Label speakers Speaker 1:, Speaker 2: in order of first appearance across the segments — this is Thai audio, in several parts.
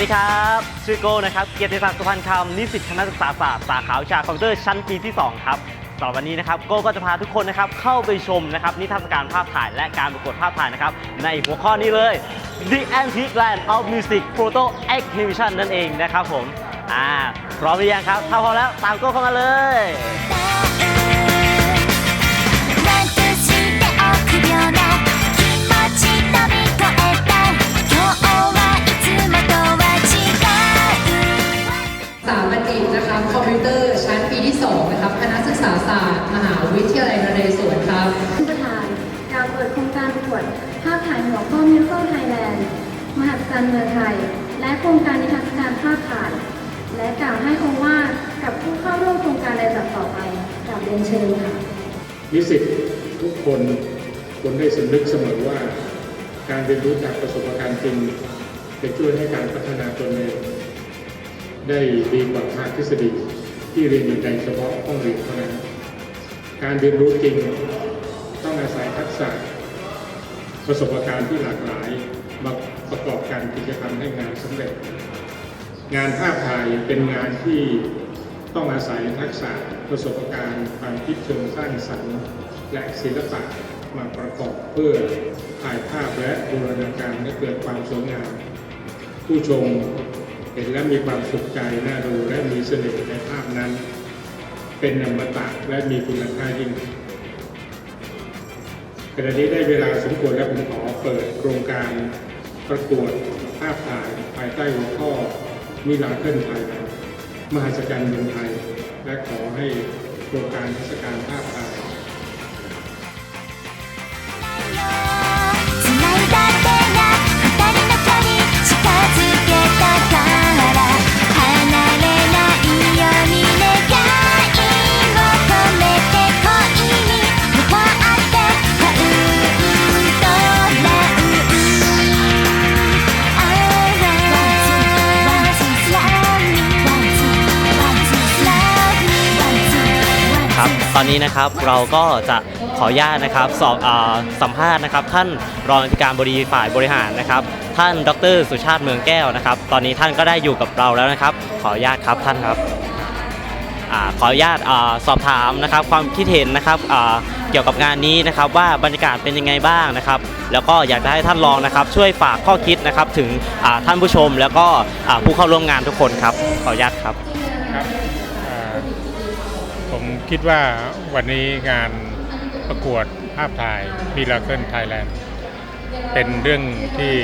Speaker 1: วัสดีครับ ชื่อโก้นะครับ เกียรติศักดิ์สุพรรณคำนิสิตคณะศึกษาศาสตร์สาขาวิชาคอมพิวเตอร์ชั้นปีที่ 2 ครับสำหรับวันนี้นะครับโก้ก็จะพาทุกคนนะครับเข้าไปชมนะครับนิทรรศการภาพถ่ายและการประกวดภาพถ่ายนะครับในหัวข้อนี้เลย The Antique Land of Music Photo Exhibition นั่นเองนะครับผมอ่าพร้อมหรือยังครับถ้าพร้อมแล้วตามโก้เข้ามาเลย
Speaker 2: สาบัณฑิตนะคะคอมพิวเตอร์ชั้นปีที่2นะครับคณะศึกษาศาสตร์ มหาวิทยาลัยนเรศวรครับ
Speaker 3: ท่านประธานกล่าวเปิดโครงการประกวดภาพถ่ายหัวข้อมิวเคิลไทยแลนด์มหัศจรรย์เมืองไทย และโครงการนิทรรศการภาพถ่าย และกล่าวให้องค์ว่ากับผู้เข้าร่วมโครงการในลำดับต่อไปกล่าวเรียนเชิญค่ะ
Speaker 4: นิสิตทุกคนควรได้สำนึกเสมอว่า การเรียนรู้จากประสบการณ์จริงจะช่วยให้การพัฒนาตนเอง ได้ดีกว่าภาคทฤษฎีที่เรียนอยู่ในเฉพาะห้องเรียนเท่านั้น การเรียนรู้จริงต้องอาศัยทักษะประสบการณ์ที่หลากหลายมาประกอบการกิจกรรมให้งานสำเร็จ งานภาพถ่ายเป็นงานที่ต้องอาศัยทักษะประสบการณ์ความคิดเชิงสร้างสรรค์ และศิลปะมาประกอบเพื่อถ่ายภาพและบูรณาการให้เกิดความสวยงาม ผู้ชม เห็นและมีความสุขใจน่าดูและมีเสน่ห์ในภาพนั้น เป็นอมตะและมีคุณค่ายิ่งขณะนี้ได้เวลาสมควรและผมขอเปิดโครงการประกวดภาพถ่ายภายใต้หัวข้อมิลาเคิลไทยมหัศจรรย์เมืองไทย และขอให้โครงการเทศกาลภาพถ่าย
Speaker 1: นี้นะครับเราก็จะขออนุญาตนะครับสอบอสัมภาษณ์นะครับ ท่านรองอธิการบดีฝ่ายบริหารนะครับ ท่านดร สุชาติเมืองแก้วนะครับ ตอนนี้ท่านก็ได้อยู่กับเราแล้วนะครับ ขออนุญาตครับท่านครับอขออนุญาตอสอบถามนะครับ ความคิดเห็นนะครับเกี่ยวกับงานนี้นะครับ ว่าบรรยากาศเป็นยังไงบ้างนะครับ แล้วก็อยากจะให้ท่านรองนะครับ ช่วยฝากข้อคิดนะครับถึงท่านผู้ชมแล้วก็ผู้เข้าร่วมงานทุกคนครับขออนุญาตครับ
Speaker 4: ครับ คิดว่าวันนี้งานประกวดภาพถ่ายมิราเคิลไทยแลนด์เป็นเรื่องที่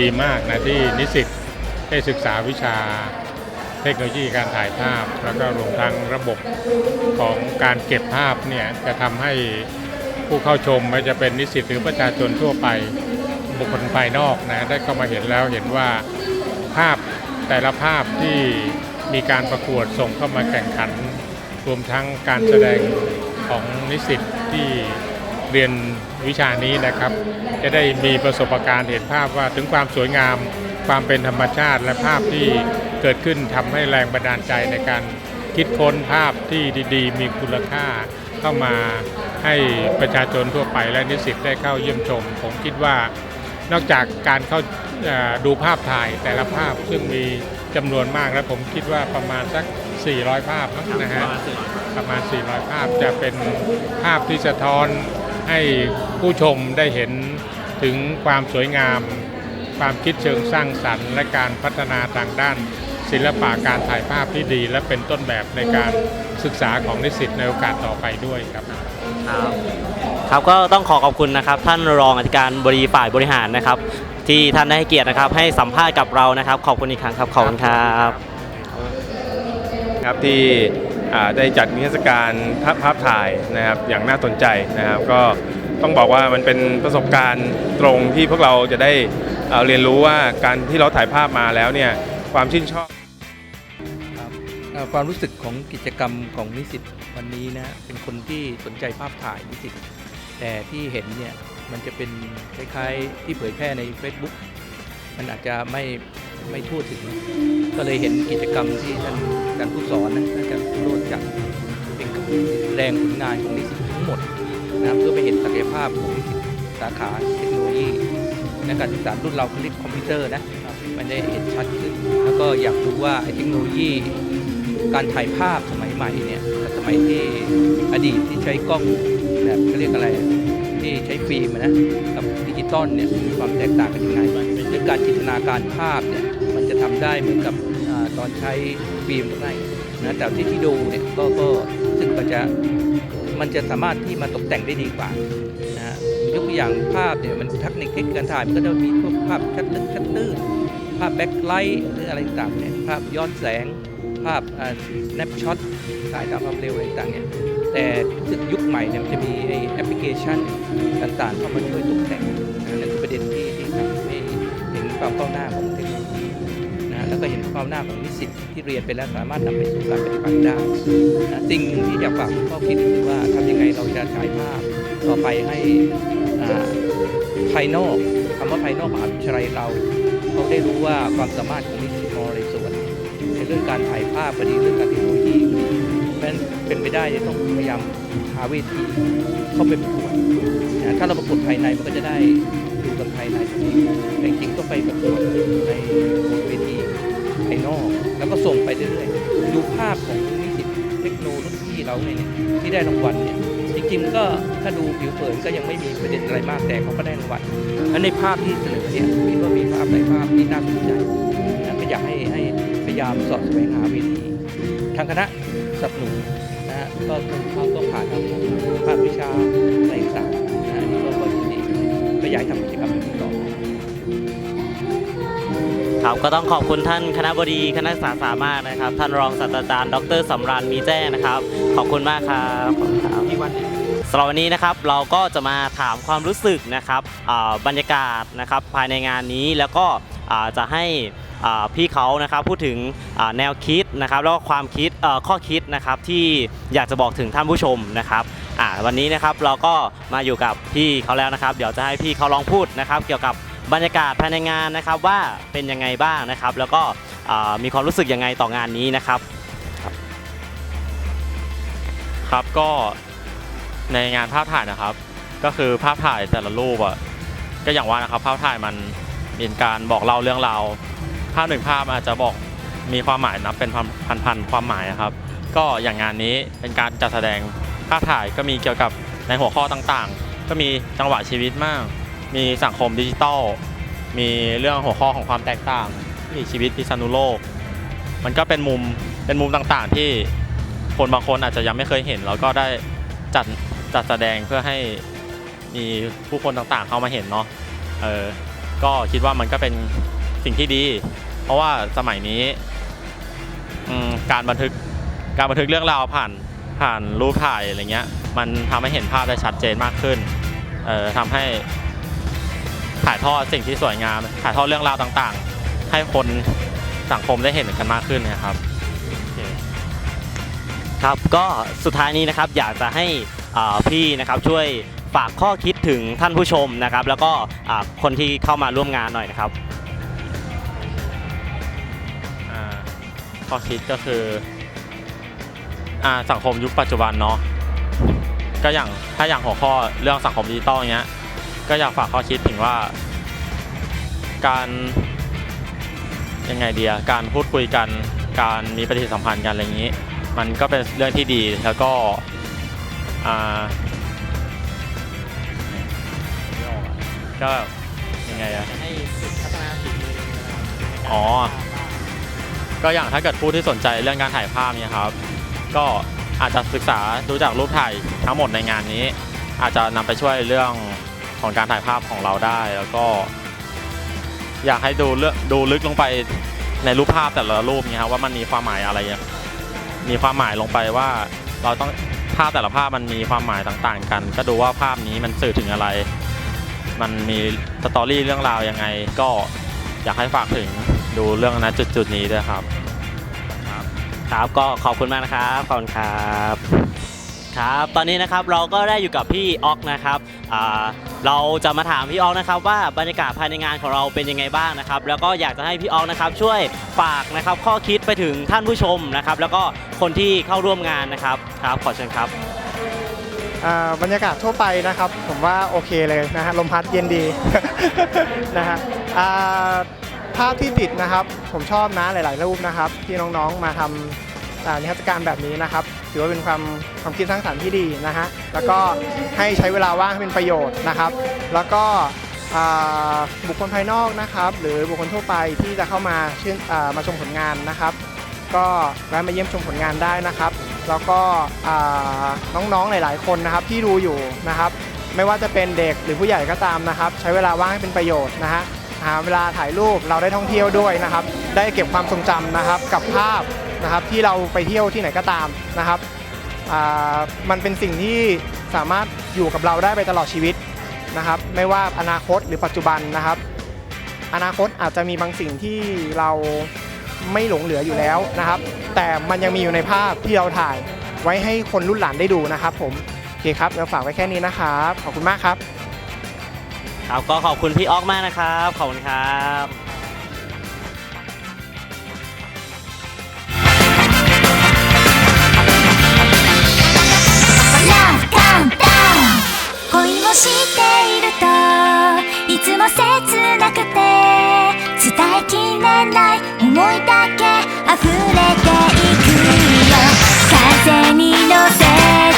Speaker 4: ดีมากนะที่นิสิตได้ศึกษาวิชาเทคโนโลยีการถ่ายภาพ แล้วก็รวมทั้งระบบของการเก็บภาพเนี่ยจะทำให้ผู้เข้าชมไม่ว่าจะเป็นนิสิตหรือประชาชนทั่วไปบุคคลภายนอกนะได้เข้ามาเห็นแล้วเห็นว่าภาพแต่ละภาพที่มีการประกวดส่งเข้ามาแข่งขัน รวมทั้งการแสดงของนิสิตที่เรียนวิชานี้นะครับ จะได้มีประสบการณ์เห็นภาพว่าถึงความสวยงาม ความเป็นธรรมชาติและภาพที่เกิดขึ้นทำให้แรงบันดาลใจในการคิดค้นภาพที่ดีๆ มีคุณค่าเข้ามาให้ประชาชนทั่วไปและนิสิตได้เข้าเยี่ยมชม ผมคิดว่านอกจากการเข้าดูภาพถ่ายแต่ละภาพซึ่งมีจำนวนมากแล้วผมคิดว่าประมาณสัก 400 ภาพนะฮะประมาณ 400 ภาพจะเป็นภาพที่สะท้อนให้ผู้ชมได้เห็นถึงความสวยงาม ความคิดเชิงสร้างสรรค์ และการพัฒนาทางด้าน ศิลปะการถ่ายภาพที่ดี และเป็นต้นแบบในการศึกษาของนิสิตในโอกาสต่อไปด้วยครับ
Speaker 1: ครับครับก็ต้องขอขอบคุณนะครับ ท่านรองอธิการบดีฝ่ายบริหารนะครับ ที่ท่านได้ให้เกียรตินะครับ ให้สัมภาษณ์กับเรานะครับ ขอบคุณอีกครั้งครับขอบคุณครับ
Speaker 5: ครับที่ได้จัดนิทรรศการภาพภาพถ่ายนะครับอย่างน่าสนใจนะครับ ก็ต้องบอกว่ามันเป็นประสบการณ์ตรงที่พวกเราจะได้เเรียนรู้ว่าการที่เราถ่ายภาพมาแล้วเนี่ยความชื่นชอบ
Speaker 6: ครับความรู้สึกของกิจกรรมของนิสิตวันนี้นะเป็นคนที่สนใจภาพถ่ายนิสิตแต่ที่เห็นเนี่ยมันจะเป็นคล้ายๆที่เผยแพร่ใน Facebook มันอาจจะไม่ ไม่ทั่วถึง ก็เลยเห็นกิจกรรมที่ท่านอาจารย์ผู้สอนนะท่านอาจารย์โรดจัดเป็นแรงผลงานของนิสิตทั้งหมดนะครับเพื่อไปเห็นศักยภาพของนิสิตสาขาเทคโนโลยีและการศึกษารุ่นเราเขาเรียกคอมพิวเตอร์นะมันได้เห็นชัดขึ้น แล้วก็อยากรู้ว่าไอเทคโนโลยีการถ่ายภาพสมัยใหม่เนี่ยกับสมัยที่อดีตที่ใช้กล้องแบบเขาเรียกอะไรที่ใช้ฟิล์มนะกับดิ ตอลเนี่ยมีความแตกต่างกันยังไงเรื่อการจินตนาการภาพเนี่ยมันจะทำได้เหมือนกับอตอนใช้ฟิล์มหรือไม่นะแต่ที่ที่ดูเนี่ยก็ก็รู้สึกว่าจะมันจะสามารถที่มาตกแต่งได้ดีกว่านะยกตัวอย่างภาพเนี่ยมันเทคนิคการถ่ายมันก็จะมีพวกภาพชัดลึกชัดตื้นภาพแบ็คไลท์หรืออะไรต่างๆเนี่ยภาพย้อนแสง ภาพแนปช็อตถ่ายตามความเร็วอะไรต่างๆเนี่ยแต่ยุคใหม่เนี่ยมันจะมีไอแอปพลิเคชันต่างๆเข้ามาช่วยตกแต่ง ความก้าวหน้าของเทคโนโลยีนะแล้วก็เห็นความก้าหน้าของนิสิตที่เรียนไปแล้วสามารถนำไปสู่การปฏิบัติได้นะสิ่งหนึ่งที่อยากฝากข้อคิดคือว่าทำยังไงเราจะฉายภาพต่อไปให้ภายนอกคำว่าภายนอกมหาวิทยาลัยเราเขาได้รู้ว่าความสามารถของนิสิตมอในส่วนในเรื่องการถ่ายภาพพอดีเรื่องการเทคโนโลยีเพราะนั้นเป็นไปได้จะต้องพยายามหาเวทีเข้าไปประกวดนะถ้าเราประกวดภายในมันก็จะได้ ดูกันภายในทีแต่จริงๆต้องไปประกวดในเวทีภายนอก แล้วก็ส่งไปเรื่อยๆดูภาพของนิสิตเทคโนโลยีเราเนี่ยที่ได้รางวัลเนี่ยจริงๆก็ถ้าดูผิวเผินก็ยังไม่มีประเด็นอะไรมากแต่เขาก็ได้รางวัลแล้วในภาพที่เสนอเนี่ยคิดว่ามีภาพหลายภาพที่น่าสนใจนะก็อยากให้ให้พยายามสอดแสวงหาเวทีทางคณะสนับสนุนนะฮะก็ต้องเขาต้องผ่านทางภาควิชาอะไรต่างนะฮะอันนี่ก็ก็ดีก็อยากทำ
Speaker 1: ครับก็ต้องขอบคุณท่านคณะบดีคณะศึกษาสามารถนะครับ ท่านรองศาสตราจารย์ ดรสำราญมีแจ้งนะครับ ขอบคุณมากครับขอบคุณครับสำหรับวันนี้นะครับเราก็จะมาถามความรู้สึกนะครับอ่าบรรยากาศนะครับภายในงานนี้แล้วก็อ่าจะให้อ่าพี่เขานะครับพูดถึงอ่าแนวคิดนะครับแล้วก็ความคิดเอ่อข้อคิดนะครับที่อยากจะบอกถึงท่านผู้ชมนะครับอ่าวันนี้นะครับเราก็มาอยู่กับพี่เขาแล้วนะครับ เดี๋ยวจะให้พี่เขาลองพูดนะครับ เกี่ยวกับ บรรยากาศภายในงานนะครับว่าเป็นยังไงบ้างนะครับ แล้วก็มีความรู้สึกยังไงต่องานนี้นะครับ
Speaker 7: ครับก็ในงานภาพถ่ายนะครับ ก็คือภาพถ่ายแต่ละรูปอะก็อย่างว่านะครับภาพถ่ายมันเป็นการบอกเล่าเรื่องราวภาพหนึ่งภาพอาจจะบอกมีความหมายนับเป็นพันพันๆความหมายนะครับ ก็อย่างงานนี้เป็นการจัดแสดงภาพถ่ายก็มีเกี่ยวกับในหัวข้อต่างๆ ก็มีจังหวะชีวิตมาก มีสังคมดิจิทัลมีเรื่องหัวข้อของความแตกต่างมีชีวิตพิษณุโลก มันก็เป็นมุมเป็นมุมต่างๆ ที่คนบางคนอาจจะยังไม่เคยเห็น แล้วก็ได้จัดจัดแสดงเพื่อให้มีผู้คนต่างๆ เข้ามาเห็นเนาะเออก็คิดว่ามันก็เป็นสิ่งที่ดี เพราะว่าสมัยนี้การบันทึกการบันทึกเรื่องราวผ่านผ่านรูปถ่ายอะไรเงี้ย มันทำให้เห็นภาพได้ชัดเจนมากขึ้น เออทำให้ ถ่ายทอดสิ่งที่สวยงาม ถ่ายทอดเรื่องราวต่างๆ ให้คนสังคมได้เห็นกันมากขึ้นนะครับ
Speaker 1: ครับก็สุดท้ายนี้นะครับอยากจะให้อ่าพี่นะครับช่วยฝากข้อคิดถึงท่านผู้ชมนะครับ แล้วก็อ่าคนที่เข้ามาร่วมงานหน่อยนะครับ
Speaker 7: อ่าข้อคิดก็คืออ่าสังคมยุคปัจจุบันเนาะก็อย่างถ้าอย่างหัวข้อเรื่องสังคมดิจิตอลเงี้ย ก็อยากฝากข้อคิดถึงว่า การยังไงเดียการพูดคุยกันการมีปฏิสัมพันธ์กันอะไรอย่างนี้ มันก็เป็นเรื่องที่ดีแล้วก็อ่าไม่ออกอะก็ยังไงอะ
Speaker 1: ให้ฝึกพัฒนาฝีมือ
Speaker 7: อ๋อ ก็อย่างถ้าเกิดผู้ที่สนใจเรื่องการถ่ายภาพเนี่ยครับ ก็อาจจะศึกษาดูจากรูปถ่ายทั้งหมดในงานนี้ อาจจะนำไปช่วยเรื่อง ของการถ่ายภาพของเราได้ แล้วก็ อยากให้ดูเรื่องดูลึกลงไปในรูปภาพแต่ละรูปนี่ยครับว่ามันมีความหมายอะไรมีความหมายลงไปว่าเราต้องภาพแต่ละภาพมันมีความหมายต่างๆ กัน ก็ดูว่าภาพนี้มันสื่อถึงอะไร มันมีสตอรี่เรื่องราวยังไง ก็อยากให้ฝากถึงดูเรื่องนั้นจุดๆนี้ด้วยครับ
Speaker 1: ครับก็ขอบคุณมากนะครับขอบคุณครับ ครับ ตอนนี้นะครับเราก็ได้อยู่กับพี่ออกนะครับ เราจะมาถามพี่ออกนะครับว่าบรรยากาศภายในงานของเราเป็นยังไงบ้างนะครับ แล้วก็อยากจะให้พี่ออกนะครับช่วยฝากนะครับข้อคิดไปถึงท่านผู้ชมนะครับ แล้วก็คนที่เข้าร่วมงานนะครับครับขอเชิญครับ
Speaker 8: อ่าบรรยากาศทั่วไปนะครับ ผมว่าโอเคเลยนะฮะลมพัดเย็นดี นะฮะอ่าภาพที่ติดนะครับ ผมชอบนะหลาย ๆ รูปนะครับ ที่น้อง ๆ มาทำอ่า นิทรรศการแบบนี้นะครับ ถือว่าเป็นความความคิดสร้างสรรค์ที่ดีนะฮะแล้วก็ให้ใช้เวลาว่างให้เป็นประโยชน์นะครับ แล้วก็บุคคลภายนอกนะครับ หรือบุคคลทั่วไปที่จะเข้ามาชื่นมาชมผลงานนะครับ ก็แวะมาเยี่ยมชมผลงานได้นะครับ แล้วก็น้องๆหลาย ๆ คนนะครับที่ดูอยู่นะครับ ไม่ว่าจะเป็นเด็กหรือผู้ใหญ่ก็ตามนะครับ ใช้เวลาว่างให้เป็นประโยชน์นะฮะหาเวลาถ่ายรูปเราได้ท่องเที่ยวด้วยนะครับ ได้เก็บความทรงจำนะครับกับภาพ นะครับที่เราไปเที่ยวที่ไหนก็ตามนะครับมันเป็นสิ่งที่สามารถอยู่กับเราได้ไปตลอดชีวิตนะครับ ไม่ว่าอนาคตหรือปัจจุบันนะครับ อนาคตอาจจะมีบางสิ่งที่เราไม่หลงเหลืออยู่แล้วนะครับ แต่มันยังมีอยู่ในภาพที่เราถ่ายไว้ให้คนรุ่นหลานได้ดูนะครับ ผมโอเคครับเราฝากไว้แค่นี้นะครับขอบคุณมากครับ
Speaker 1: ครับก็ขอบคุณพี่ออกมากนะครับ ขอบคุณครับ
Speaker 9: 恋をしているといつも切なくて伝えきれない思いだけ溢れていくよ風に乗せて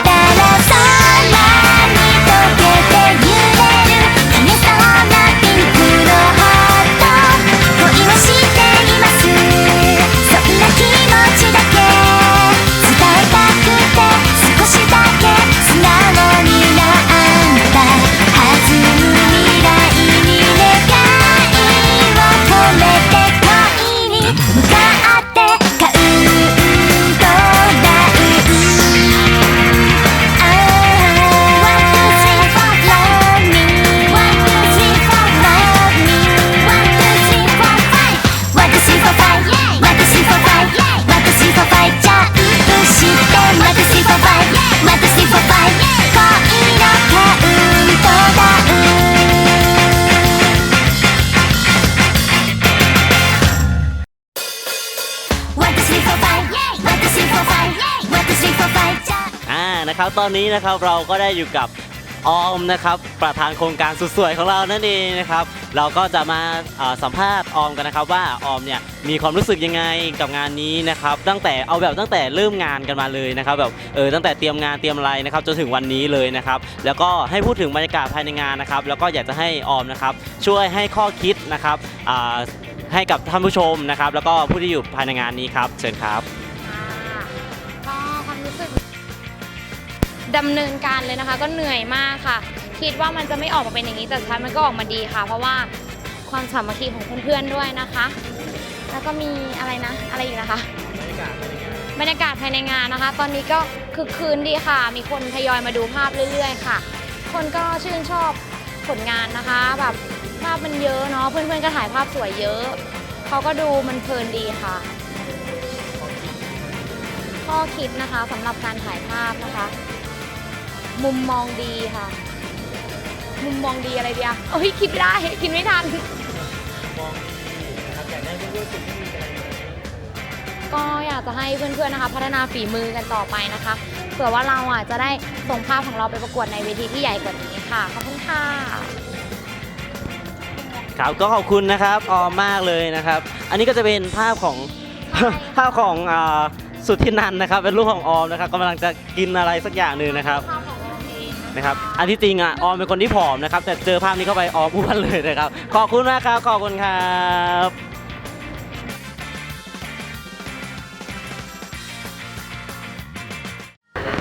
Speaker 1: นะครับตอนนี้นะครับเราก็ได้อยู่กับออมนะครับประธานโครงการสุดสวยของเรานั่นเองนะครับเราก็จะมาสัมภาษณ์ออมกันนะครับว่าออมเนี่ยมีความรู้สึกยังไงกับงานนี้นะครับตั้งแต่เอาแบบตั้งแต่เริ่มงานกันมาเลยนะครับแบบเออตั้งแต่เตรียมงานเตรียมอะไรนะครับจนถึงวันนี้เลยนะครับแล้วก็ให้พูดถึงบรรยากาศภายในงานนะครับแล้วก็อยากจะให้ออมนะครับช่วยให้ข้อคิดนะครับให้กับท่านผู้ชมนะครับแล้วก็ผู้ที่อยู่ภายในงานนี้ครับเชิญครับ
Speaker 10: ดำเนินการเลยนะคะ ก็เหนื่อยมากค่ะ คิดว่ามันจะไม่ออกมาเป็นอย่างนี้แต่สุดท้ายมันก็ออกมาดีค่ะ เพราะว่าความสามัคคีของเพื่อนๆด้วยนะคะ แล้วก็มีอะไรนะ อะไรอีกนะคะ บรรยากาศภายในงานนะคะ ตอนนี้ก็คือคืนดีค่ะ มีคนทยอยมาดูภาพเรื่อย ๆ ค่ะ คนก็ชื่นชอบผลงานนะคะ แบบภาพมันเยอะเนาะเพื่อนๆก็ถ่ายภาพสวยเยอะ เขาก็ดูมันเพลินดีค่ะ ข้อคิดนะคะสำหรับการถ่ายภาพนะคะ มุมมองดีค่ะ มุมมองดีอะไรเดียโอ้ยคิดไม่ได้คิดไม่ทันก็อยากจะให้เพื่อนๆนะคะ พัฒนาฝีมือกันต่อไปนะคะเผื่อว่าเราอะจะได้ส่งภาพของเราไปประกวดในเวทีที่ใหญ่กว่านี้ค่ะขอบคุณค่ะ
Speaker 1: ครับก็ขอบคุณนะครับออมมากเลยนะครับ อันนี้ก็จะเป็นภาพของ ภาพของอ่าสุดที่นันนะครับ เป็นรูปของออมนะครับกำลังจะกินอะไรสักอย่างหนึ่งนะครับ
Speaker 10: ภาพของเราเอง
Speaker 1: นะครับอันที่จริงอะออมเป็นคนที่ผอมนะครับแต่เจอภาพนี้เข้าไปออมอ้วนเลยนะครับขอบคุณมากครับขอบคุณครับ